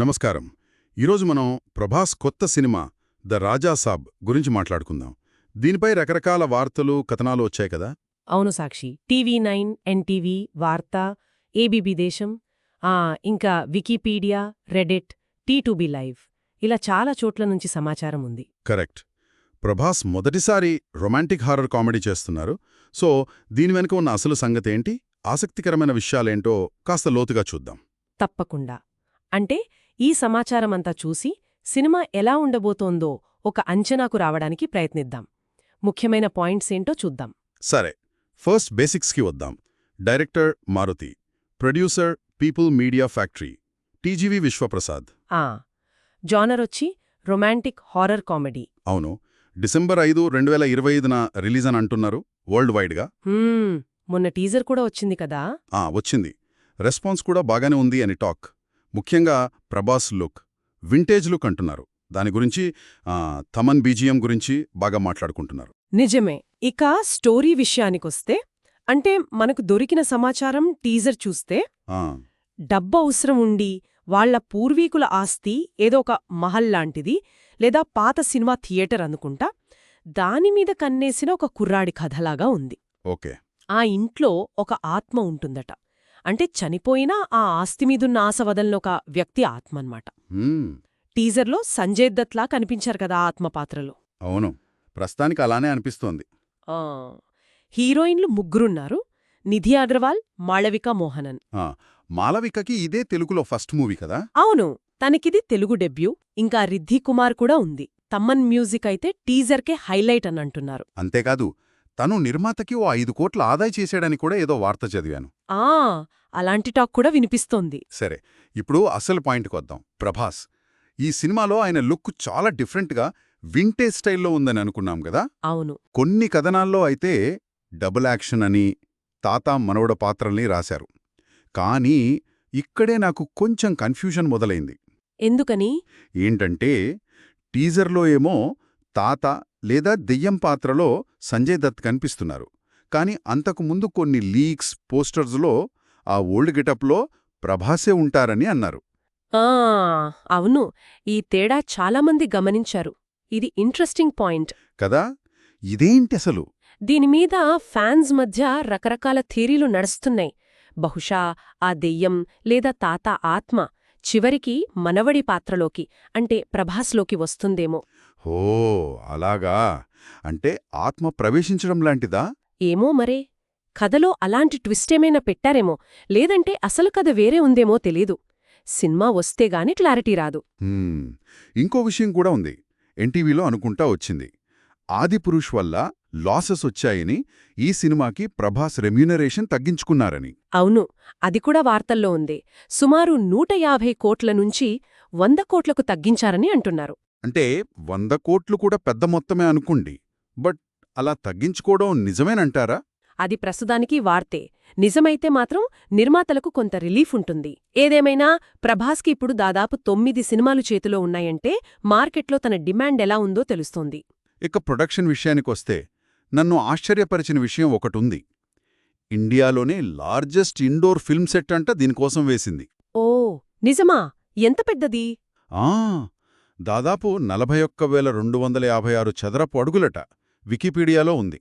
నమస్కారం. ఈరోజు మనం ప్రభాస్ కొత్త సినిమా ద రాజా సాబ్ గురించి మాట్లాడుకుందాం. దీనిపై రకరకాల వార్తలు కథనాలు వచ్చాయి కదా? అవును Sakshi. TV nine N T V Vaartha ABB దేశం ఆ ఇంకా Wikipedia Reddit T B live. ఇలా చాలా చోట్ల నుంచి సమాచారం ఉంది. కరెక్ట్. ప్రభాస్ మొదటిసారి రొమాంటిక్ హారర్ కామెడీ చేస్తున్నారు. సో దీని వెనుక ఉన్న అసలు సంగతేంటి ఆసక్తికరమైన విషయాలేంటో కాస్త లోతుగా చూద్దాం. తప్పకుండా. అంటే ఈ సమాచారమంతా చూసి సినిమా ఎలా ఉండబోతోందో ఒక అంచనాకు రావడానికి ప్రయత్నిద్దాం. ముఖ్యమైన పాయింట్స్ ఏంటో చూద్దాం. సరే ఫస్ట్ బేసిక్స్కి వద్దాం. Director Maruthi producer people media factory TGV Vishwaprasad. ఆ జానరొచ్చి రొమాంటిక్ హారర్ కామెడీ. అవును డిసెంబర్ ఐదు రెండు వేల ఇరవై ఐదున రిలీజ్ అని అంటున్నారు వరల్డ్ వైడ్గా. మొన్న టీజర్ కూడా వచ్చింది కదా? ఆ వచ్చింది. రెస్పాన్స్ కూడా బాగానే ఉంది అని టాక్. ముఖ్యంగా ప్రభాస్ లుక్. వింటేజ్ లుక్ అంటున్నారు. దాని గురించి ఆ, తమన్ బీజిఎం గురించి బాగా మాట్లాడుకుంటున్నారు. నిజమే. ఇక స్టోరీ విషయానికొస్తే అంటే మనకు దొరికిన సమాచారం టీజర్ చూస్తే డబ్బు అవసరం ఉండి వాళ్ళ పూర్వీకుల ఆస్తి ఏదో ఒక మహల్ లాంటిది లేదా పాత సినిమా థియేటర్ అనుకుంటా దానిమీద కన్నేసిన ఒక కుర్రాడి కథలాగా ఉంది. ఓకే. ఆ ఇంట్లో ఒక ఆత్మ ఉంటుందట. అంటే చనిపోయినా ఆ ఆస్తి మీదున్న ఆశ వదలని ఒక వ్యక్తి ఆత్మ అన్నమాట టీజర్లో సంజయ్ దత్లా కనిపించారు కదా ఆ ఆత్మ పాత్రలో అవును. ప్రస్తుతానికి అలానే అనిపిస్తోంది. ఆ, హీరోయిన్లు ముగ్గురున్నారు. నిధి అగర్వాల్ మాళవిక మోహనన్. ఆ, మాలవికకి ఇదే తెలుగులో ఫస్ట్ మూవీ కదా? అవును. తనకిది తెలుగు డెబ్యూ. ఇంకా రిద్ధి కుమార్ కూడా ఉంది. తమ్మన్ మ్యూజిక్ అయితే టీజర్కే హైలైట్ అని అంటున్నారు. అంతేకాదు తను నిర్మాతకి ఓ ఐదు కోట్ల ఆదాయ చేశాడని కూడా ఏదో వార్త చదివాను. ఆ అలాంటి టాక్ కూడా వినిపిస్తోంది. సరే ఇప్పుడు అసలు పాయింట్కి వద్దాం ప్రభాస్ ఈ సినిమాలో ఆయన లుక్ చాలా డిఫరెంట్గా వింటేజ్ స్టైల్లో ఉందని అనుకున్నాం కదా? అవును. కొన్ని కథనాల్లో అయితే డబుల్ యాక్షన్ అని తాత మనవడ పాత్రల్ని రాశారు. కానీ ఇక్కడే నాకు కొంచెం కన్ఫ్యూజన్ మొదలైంది. ఎందుకని? ఏంటంటే టీజర్లో ఏమో తాత లేదా దెయ్యం పాత్రలో సంజయ్ దత్ కనిపిస్తున్నారు. కాని అంతకు ముందు కొన్ని లీక్స్ పోస్టర్స్లో ఆ ఓల్డ్ గెటప్లో ప్రభాసే ఉంటారని అన్నారు. ఆ! అవును. ఈ తేడా చాలామంది గమనించారు. ఇది ఇంట్రెస్టింగ్ పాయింట్. కదా! ఇదేంటి అసలు? దీనిమీద ఫ్యాన్స్ మధ్య రకరకాల థీరీలు నడుస్తున్నాయి. బహుశా ఆ దెయ్యం లేదా తాత ఆత్మ చివరికి మనవడి పాత్రలోకి అంటే ప్రభాస్లోకి వస్తుందేమో. ఓ అలాగా. అంటే ఆత్మ ప్రవేశించడం లాంటిదా? ఏమో మరే? కథలో అలాంటి ట్విస్టేమైనా పెట్టారేమో? లేదంటే అసలు కథ వేరే ఉందేమో తెలీదు. సినిమా వస్తేగాని క్లారిటీ రాదు. ఇంకో విషయం కూడా ఉంది. ఎన్టీవీలో అనుకుంటా వచ్చింది. ఆదిపురుష్ వల్ల లాసెస్ వచ్చాయని ఈ సినిమాకి ప్రభాస్ రెమ్యూనరేషన్ తగ్గించుకున్నారని. అవును. అది కూడా వార్తల్లో ఉంది. సుమారు నూట యాభై కోట్ల నుంచి వంద కోట్లకు తగ్గించారని అంటున్నారు. అంటే వంద కోట్లు కూడా పెద్ద మొత్తమే అనుకోండి. బట్ అలా తగ్గించుకోవడం నిజమేనంటారా? అది ప్రస్తుతానికి వార్తే. నిజమైతే మాత్రం నిర్మాతలకు కొంత రిలీఫ్ ఉంటుంది. ఏదేమైనా ప్రభాస్కి ఇప్పుడు దాదాపు తొమ్మిది సినిమాలు చేతిలో ఉన్నాయంటే మార్కెట్లో తన డిమాండ్ ఎలా ఉందో తెలుస్తోంది. ఇక ప్రొడక్షన్ విషయానికొస్తే నన్ను ఆశ్చర్యపరిచిన విషయం ఒకటుంది. ఇండియాలోనే లార్జెస్ట్ ఇండోర్ ఫిల్మ్ సెట్ అంట దీనికోసం వేసింది. ఓ! నిజమా? ఎంత పెద్దది? ఆ! దాదాపు నలభై ఒక్క వేల రెండు వందల యాభై ఆరు చదరపు అడుగులట. వికీపీడియాలో ఉంది.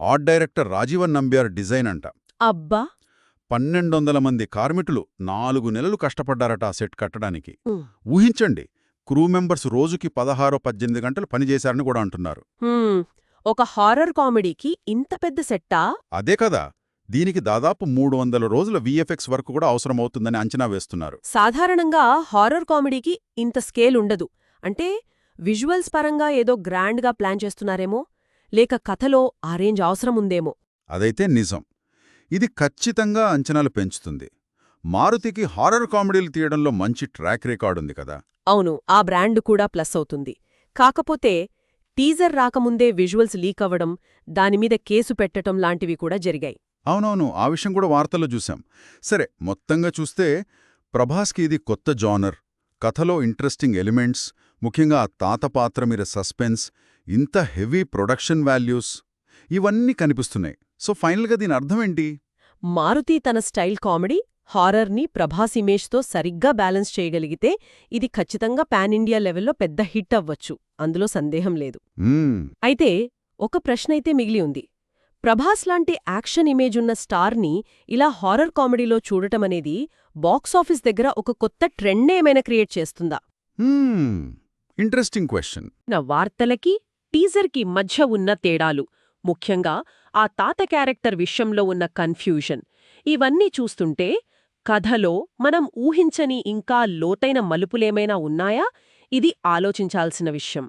Art director Rajeevan Nambiar design అంట. అబ్బా! పన్నెండొందల మంది కార్మికులు నాలుగు నెలలు కష్టపడ్డారట ఆ సెట్ కట్టడానికి. ఊహించండి క్రూ మెంబర్స్ రోజుకి పదహారో పద్దెనిమిది గంటలు పనిచేశారని కూడా అంటున్నారు. ఒక హారర్ కామెడీకి ఇంత పెద్ద సెట్టా? అదే కదా దీనికి దాదాపు మూడు వందల రోజుల వీఎఫ్ఎక్స్ వరకు కూడా అవసరమవుతుందని అంచనా వేస్తున్నారు. సాధారణంగా హారర్ కామెడీకి ఇంత స్కేల్ ఉండదు. అంటే విజువల్స్ పరంగా ఏదో గ్రాండ్గా ప్లాన్ చేస్తున్నారేమో. లేక కథలో ఆ రేంజ్ అవసరం ఉందేమో అదైతే నిజం. ఇది ఖచ్చితంగా అంచనాలు పెంచుతుంది. మారుతికి హారర్ కామెడీలు తీయడంలో మంచి ట్రాక్ రికార్డ్ ఉంది కదా. అవును ఆ బ్రాండ్ కూడా ప్లస్ అవుతుంది. కాకపోతే టీజర్ రాకముందే విజువల్స్ లీక్ అవ్వడం దానిమీద కేసు పెట్టటం లాంటివి కూడా జరిగాయి. అవునవును ఆ విషయం కూడా వార్తల్లో చూశాం. సరే మొత్తంగా చూస్తే ప్రభాస్కి ఇది కొత్త జానర్. కథలో ఇంట్రెస్టింగ్ ఎలిమెంట్స్ ముఖ్యంగా తాత పాత్ర మీద సస్పెన్స్ ఇంత హెవీ ప్రొడక్షన్ వాల్యూస్ ఇవన్నీ కనిపిస్తున్నాయి. సో ఫైనల్గా దీని అర్థమేంటి మారుతి తన స్టైల్ కామెడీ హారర్ని ప్రభాస్ ఇమేజ్తో సరిగ్గా బ్యాలెన్స్ చేయగలిగితే ఇది ఖచ్చితంగా పాన్ ఇండియా లెవెల్లో పెద్ద హిట్ అవ్వచ్చు. అందులో సందేహం లేదు. అయితే ఒక ప్రశ్నైతే మిగిలి ఉంది. ప్రభాస్ లాంటి యాక్షన్ ఇమేజ్ ఉన్న స్టార్ని ఇలా హారర్ కామెడీలో చూడటమనేది బాక్సాఫీస్ దగ్గర ఒక కొత్త ట్రెండ్నే ఏమైనా క్రియేట్ చేస్తుందా. Interesting question. నా వార్తలకి టీజర్కి మధ్య ఉన్న తేడాలు. ముఖ్యంగా ఆ తాత క్యారెక్టర్ విషయంలో ఉన్న కన్ఫ్యూజన్. ఇవన్నీ చూస్తుంటే కథలో మనం ఊహించని ఇంకా లోతైన మలుపులేమైనా ఉన్నాయా? ఇది ఆలోచించాల్సిన విషయం.